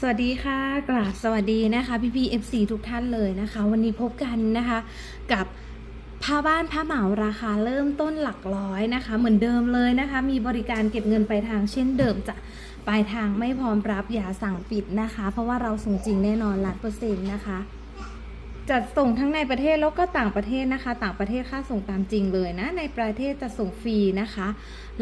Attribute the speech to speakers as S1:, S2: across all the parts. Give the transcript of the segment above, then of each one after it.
S1: สวัสดีค่ะ กราบสวัสดีนะคะพี่พีเอฟซีทุกท่านเลยนะคะ วันนี้พบกันนะคะกับผ้าบ้านผ้าเหมาราคาเริ่มต้นหลักร้อยนะคะ เหมือนเดิมเลยนะคะ มีบริการเก็บเงินปลายทางเช่นเดิมจะปลายทางไม่พร้อมรับอย่าสั่งปิดนะคะ เพราะว่าเราส่งจริงแน่นอนล้านเปอร์เซ็นต์นะคะ จัดส่งทั้งในประเทศแล้วก็ต่างประเทศนะคะ ต่างประเทศค่าส่งตามจริงเลยนะ ในประเทศจะส่งฟรีนะคะ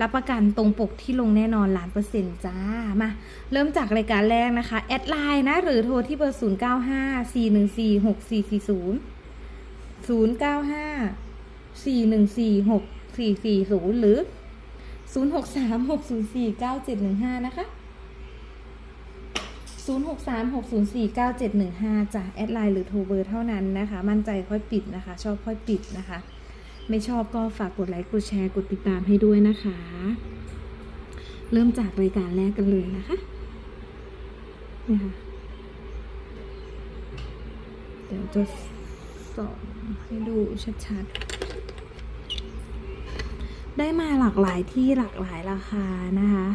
S1: รับประกันตรงปกที่ลงแน่นอนล้านเปอร์เซ็นต์จ้ามาเริ่มจากรายการแรกนะคะ แอดไลน์นะ หรือโทรที่เบอร์ 0 9 5 4 1 4 6 4 4 0 0 9 5 4 1 4 6 4 4 0 หรือ 0 6 3 6 0 4 9 7 1 5 นะคะ 0 6 3 6 0 4 9 7 1 5จ้ะแอดไลน์หรือโทรเบอร์เท่านั้นนะคะ มั่นใจค่อยปิดนะคะ ชอบค่อยปิดนะคะ ไม่ชอบก็ฝากกดไลค์กดแชร์กดติดตามให้ด้วยนะคะ เริ่มจากรายการแรกกันเลยนะคะนี่ค่ะเดี๋ยวจะส่องให้ดูชัดๆ ได้มาหลากหลายที่หลากหลายราคานะคะ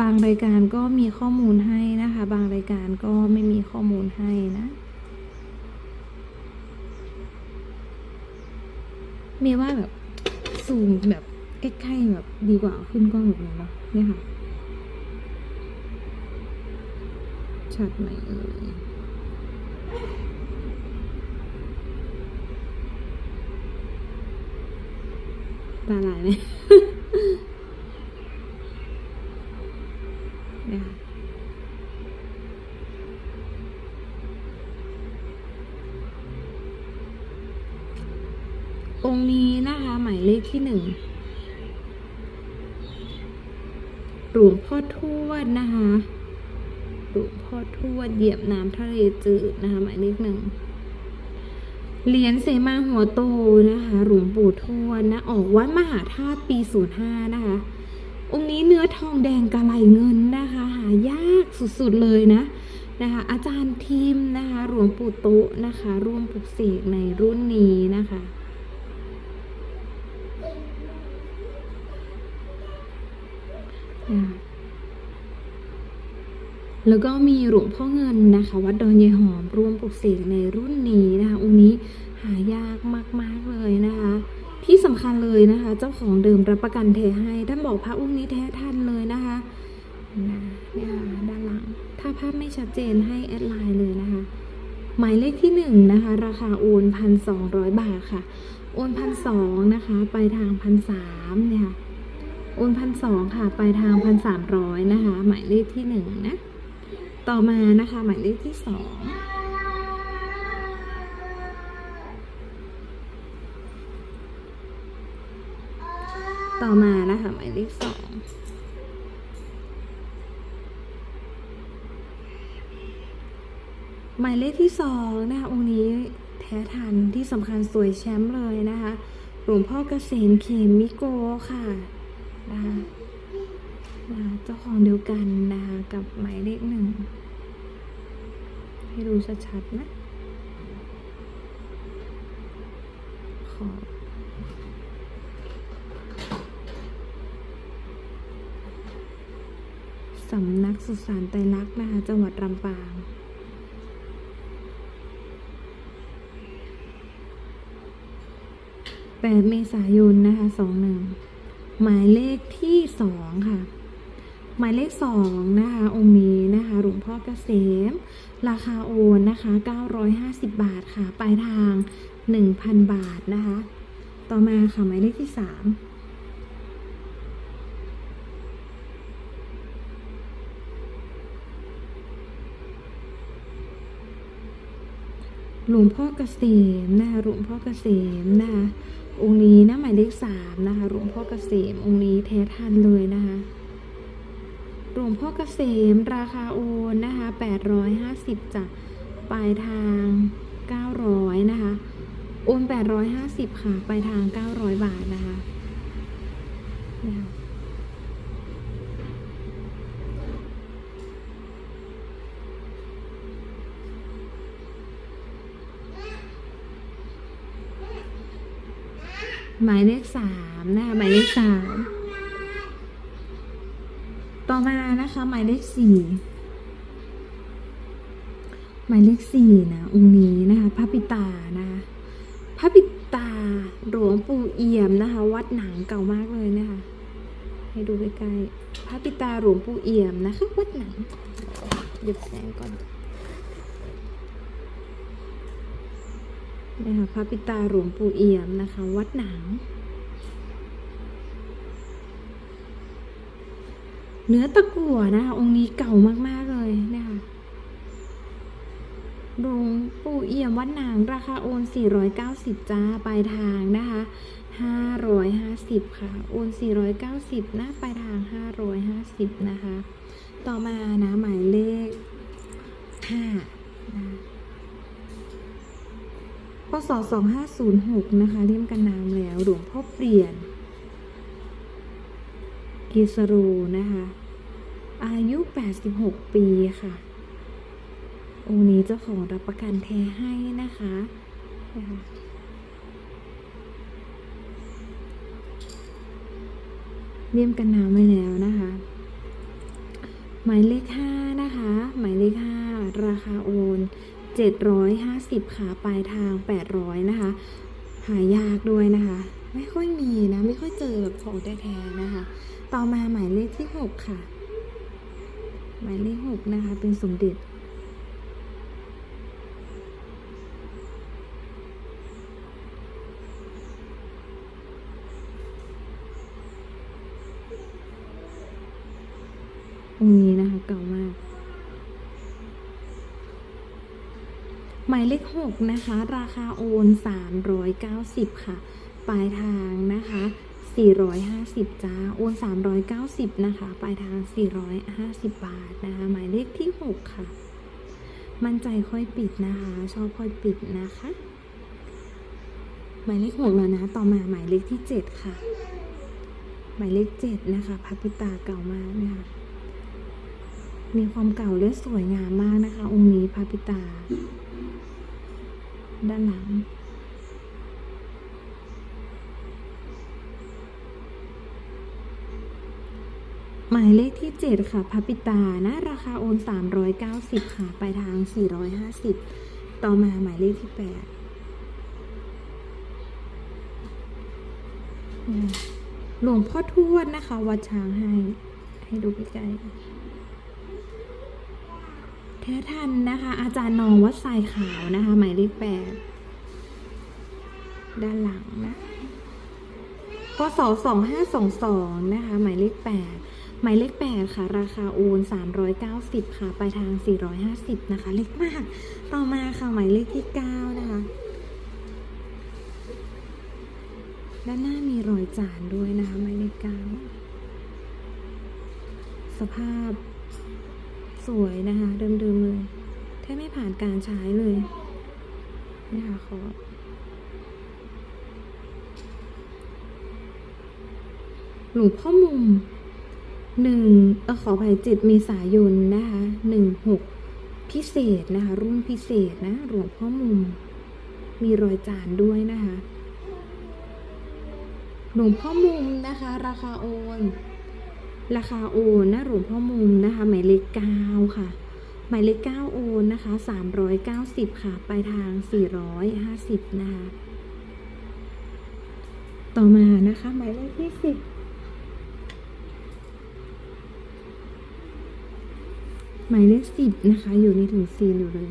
S1: บางรายการก็มีข้อมูลให้นะคะ บางรายการก็ไม่มีข้อมูลให้นะ เมย์ว่าแบบซูมแบบใกล้ๆแบบดีกว่าขึ้นกล้องแบบนั้เนาะเนี่ยค่ะ ชัดไหมเอ่ยตาลายไหม เนี่ยค่ะองค์นี้นะคะ หมายเลขที่ หลวงพ่อทวดนะคะหลวงพ่อทวดเหยียบน้ำทะเลจืดนะคะหมายเลขหนึ่งเหรียญเสมาหัวโตนะคะหลวงปู่ทวดนะออกวัดมหาธาตุปีศูนย์ห้านะคะองค์นี้เนื้อทองแดงกะไหลเงินนะคะ หายากสุดๆเลยนะนะคะ อาจารย์ทีมนะคะหลวงปู่โตนะคะ ร่วมปลุกเสกในรุ่นนี้นะคะอ่า แล้วก็มีหลวงพ่อเงินนะคะ วัดดอนยายหอมร่วมปลุกเสกในรุ่นนี้นะคะองค์นี้หายากมากๆเลยนะคะ ที่สำคัญเลยนะคะ เจ้าของเดิมรับประกันเทให้ท่านบอกพระองค์นี้แท้ทันเลยนะคะนะเนี่ยค่ะด้านหลัง ถ้าภาพไม่ชัดเจนให้แอดไลน์เลยนะคะ หมายเลขที่หนึ่งนะคะราคาโอนพันสองร้อยบาทค่ะ โอนพันสองนะคะ ไปทางพันสามเนี่ยโอนพันสองค่ะ ไปทางพันสามร้อยนะคะ หมายเลขที่หนึ่งนะ ต่อมานะคะหมายเลขที่สองต่อมานะคะหมายเลขสองหมายเลขที่สองนะคะองค์นี้แท้ทันที่สำคัญสวยแชมป์เลยนะคะหลวงพ่อเกษมเขมิโกค่ะนะคะ นะคะเจ้าของเดียวกันนะคะกับหมายเลขหนึ่ง ให้ดูชัดๆนะ ขอสำนักสุสานไตรลักษณ์นะคะ จังหวัดลำปางแปดเมษายนนะคะสองหนึ่งหมายเลขที่สองค่ะ หมายเลขสองนะคะ องค์นี้นะคะหลวงพ่อเกษม ราคาโอนนะคะ 950 บาทค่ะ ปลายทาง 1,000 บาทนะคะ ต่อมาค่ะ หมายเลขที่สามหลวงพ่อเกษมนะคะหลวงพ่อเกษมนะคะองค์นี้นะหมายเลขสามนะคะหลวงพ่อเกษมองค์นี้แท้ทันเลยนะคะ ลวงพ่อเกษมราคาโอนนะคะแปดร้อยห้าสิบจ้ะปลายทางเก้าร้อยนะคะ โอนแปดร้อยห้าสิบค่ะ ปลายทางเก้าร้อยบาทนะคะหมายเลขสามนะคะหมายเลขสาม มานะคะหมายเลขสี่หมายเลขสี่นะองค์นี้นะคะพระปิตานะคะพระปิตาหลวงปู่เอี่ยมนะคะ วัดหนังเก่ามากเลยนะคะ ให้ดูใกล้ๆพระปิตาหลวงปู่เอี่ยมนะคะวัดหนังหยุดแสงก่อนนะคะพระปิตาหลวงปู่เอี่ยมนะคะ วัดหนัง เนื้อตะกั่วนะคะองค์นี้เก่ามากๆเลยนะคะหลวงปู่เอี่ยมวัดหนางราคาโอน 490 จ้าปลายทางนะคะ 550 ค่ะ โอน 490นะปลายทาง 550 นะคะ ต่อมานะหมายเลข5นะพศ2506 นะคะเลี่ยมกันนามแล้วหลวงพ่อเปลี่ยน กิสโรนะคะ อายุ 86 ปีค่ะ องค์นี้เจ้าของรับประกันแท้ให้นะคะนะคะเลี่ยมกันน้ำไว้แล้วนะคะ หมายเลขห้านะคะ หมายเลขห้าราคาโอน 750 ค่ะ ปลายทาง 800 นะคะ หายากด้วยนะคะ ไม่ค่อยมีนะ ไม่ค่อยเจอแบบของแท้ๆนะคะ ต่อมาหมายเลขที่6ค่ะ หมายเลข6นะคะ เป็นสมเด็จองค์นี้นะคะเก่ามาก หมายเลขหกนะคะ ราคาโอนสามร้อยเก้าสิบค่ะ ปลายทางนะคะสี่ร้อยห้าสิบจ้า โอนสามร้อยเก้าสิบนะคะ ปลายทางสี่ร้อยห้าสิบบาทนะคะ หมายเลขที่หกค่ะ มั่นใจค่อยปิดนะคะ ชอบค่อยปิดนะคะ หมายเลขหกแล้วนะ ต่อมาหมายเลขที่เจ็ดค่ะ หมายเลขเจ็ดนะคะพระปิตาเก่ามากนะคะมีความเก่าและสวยงามมากนะคะ องค์นี้พระปิตา ด้านหลัง หมายเลขที่ 7 ค่ะพระปิตานะ ราคาโอน 390 ค่ะปลายทาง 450 ต่อมาหมายเลขที่ 8 หลวงพ่อทวดนะคะ วัดช้างให้ ให้ดูใกล้ๆ แท้ทันนะคะ อาจารย์นองวัดทรายขาวนะคะหมายเลขแปดด้านหลังนะพศสองห้าสองสองนะคะ หมายเลขแปดหมายเลขแปดค่ะ ราคาโอนสามร้อยเก้าสิบค่ะปลายทางสี่ร้อยห้าสิบนะคะ เล็กมาก ต่อมาค่ะ หมายเลขที่เก้านะคะ ด้านหน้ามีรอยจานด้วยนะคะ หมายเลขเก้าสภาพ สวยนะคะ เดิมๆเลยแทบไม่ผ่านการใช้เลยนี่ค่ะขอหลวงพ่อมุมหนึ่งอขออภัยจิตเมษายนนะคะหนึ่งหกพิเศษนะคะ รุ่นพิเศษนะหลวงพ่อมุม มีรอยจานด้วยนะคะ หลวงพ่อมุมนะคะ ราคาโอน ราคาโอนนะหลวงพ่อมุมนะคะ หมายเลขเก้าค่ะ หมายเลขเก้าโอนนะคะสามร้อยเก้าสิบค่ะ ปลายทางสี่ร้อยห้าสิบนะคะ ต่อมานะคะ หมายเลขที่สิบหมายเลขสิบนะคะ อยู่ในถุงซีนอยู่เลย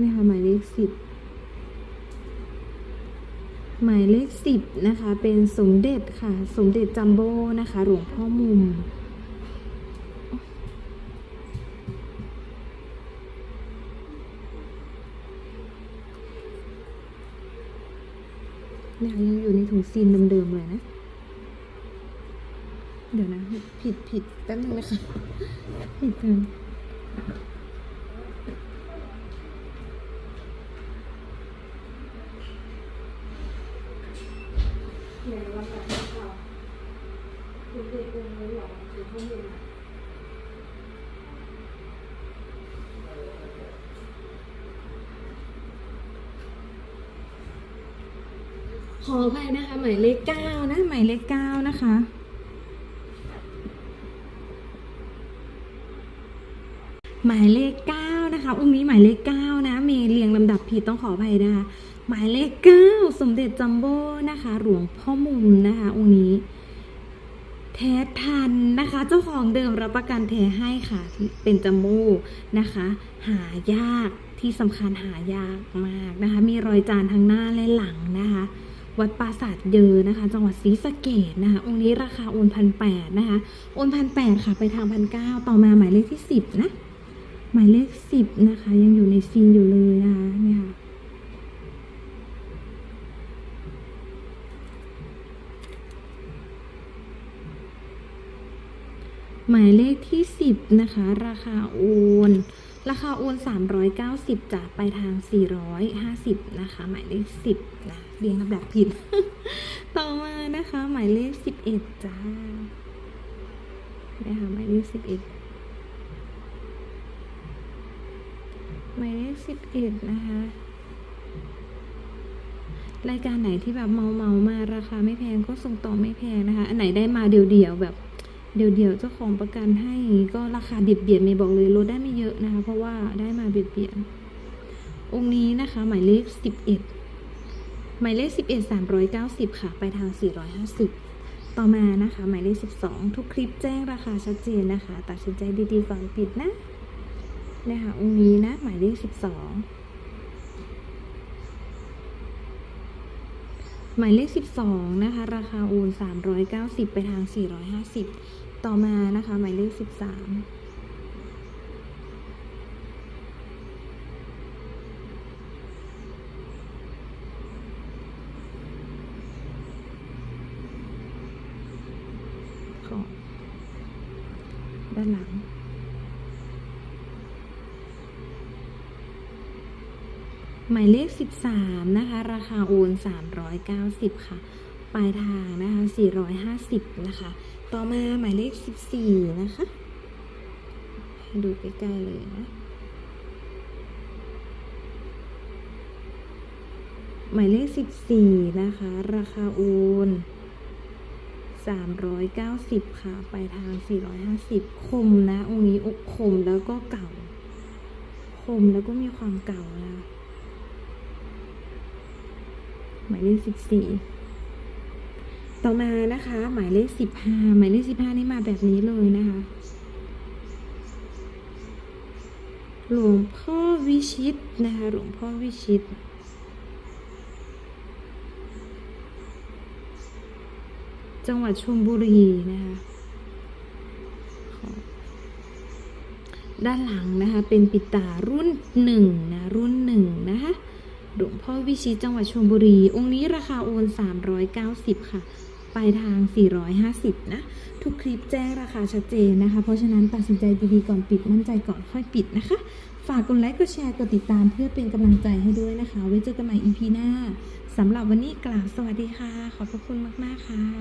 S1: นี่ค่ะหมายเลขสิบ หมายเลขสิบนะคะ เป็นสมเด็จค่ะ สมเด็จจัมโบ้นะคะ หลวงพ่อมุม เนี่ยยังอยู่ในถุงซีนเดิมๆเลยนะ เดี๋ยวนะ ผิดผิดแป๊บนึงนะคะ ผิด กันขออภัยนะคะ หมายเลขเก้านะ หมายเลขเก้านะคะหมายเลขเก้านะคะ องค์นี้หมายเลขเก้านะ เมย์เรียงลำดับผิดต้องขออภัยนะคะ หมายเลขเก้าสมเด็จจัมโบ้นะคะ หลวงพ่อมุมนะคะ องค์นี้ แท้ทันนะคะ เจ้าของเดิมรับประกันแท้ให้ค่ะ เป็นจัมโบ้นะคะ หายากที่สำคัญหายากมากนะคะ มีรอยจานทั้งหน้าและหลังนะคะ วัดปราสาทเยอนะคะ จังหวัดศรีสะเกดนะคะ องค์นี้ราคาโอนพันแปดนะคะ โอนพันแปดค่ะ ไปทางพันเก้าต่อมาหมายเลขที่สิบนะ หมายเลขสิบนะคะ ยังอยู่ในซีนอยู่เลยนะคะเนี่ยค่ะ หมายเลขที่สิบนะคะ ราคาโอน ราคาโอนสามร้อยเก้าสิบจะไปทางสี่ร้อยห้าสิบนะคะ หมายเลขสิบนะเรียงลำดับผิด ต่อมานะคะ หมายเลขสิบเอ็ดจ้านะคะหมายเลขสิบเอ็ดหมายเลขสิบเอ็ดนะคะรายการไหนที่แบบเมาเมามาราคาไม่แพงก็ส่งต่อไม่แพงนะคะ อันไหนได้มาเดียวๆแบบ เดี่ยวๆเจ้าของประกันให้ก็ราคาเบียดเบียดไม่บอกเลยลดได้ไม่เยอะนะคะ เพราะว่าได้มาเบียดเบียดองค์นี้นะคะ หมายเลขสิบเอ็ดหมายเลขสิบเอ็ดสามร้อยเก้าสิบค่ะ ไปทางสี่ร้อยห้าสิบต่อมานะคะ หมายเลขสิบสองทุกคลิปแจ้งราคาชัดเจนนะคะ ตัดสินใจดีๆก่อนปิดนะนี่ยค่ะองค์นี้นะ หมายเลขสิบสอง หมายเลข 12 นะคะ ราคาโอน390 ไปทาง 450 ต่อมานะคะ หมายเลข 13ายเลข 13 นะคะ ราคาโอน 390 ค่ะ ปลายทางนะคะ 450 นะคะ ต่อมาหมายเลข 14 นะคะ ดูใกล้ๆเลยนะ หมายเลข 14 นะคะ ราคาโอน 390 ค่ะไปทาง 450 คมนะ องค์นี้อกคมแล้วก็เก่าคมแล้วก็มีความเก่านะคะ หมายเลขสิบสี่ต่อมานะคะ หมายเลขสิบห้าหมายเลขสิบห้านี่มาแบบนี้เลยนะคะ หลวงพ่อวิชิตนะคะหลวงพ่อวิชิตจังหวัดชลบุรีนะคะด้านหลังนะคะเป็นปิตารุ่นหนึ่งนะรุ่นหนึ่งนะคะ หลวงพ่อวิชิตจังหวัดชลบุรี องค์นี้ราคาโอน 390 ค่ะ ปลายทาง 450 นะ ทุกคลิปแจ้งราคาชัดเจนนะคะ เพราะฉะนั้นตัดสินใจดีๆก่อนปิดมั่นใจก่อนค่อยปิดนะคะ ฝากกดไลค์กดแชร์กดติดตามเพื่อเป็นกำลังใจให้ด้วยนะคะ ไว้เจอกันใหม่ EP หน้าสำหรับวันนี้กล่าวสวัสดีค่ะ ขอบพระคุณมากๆค่ะ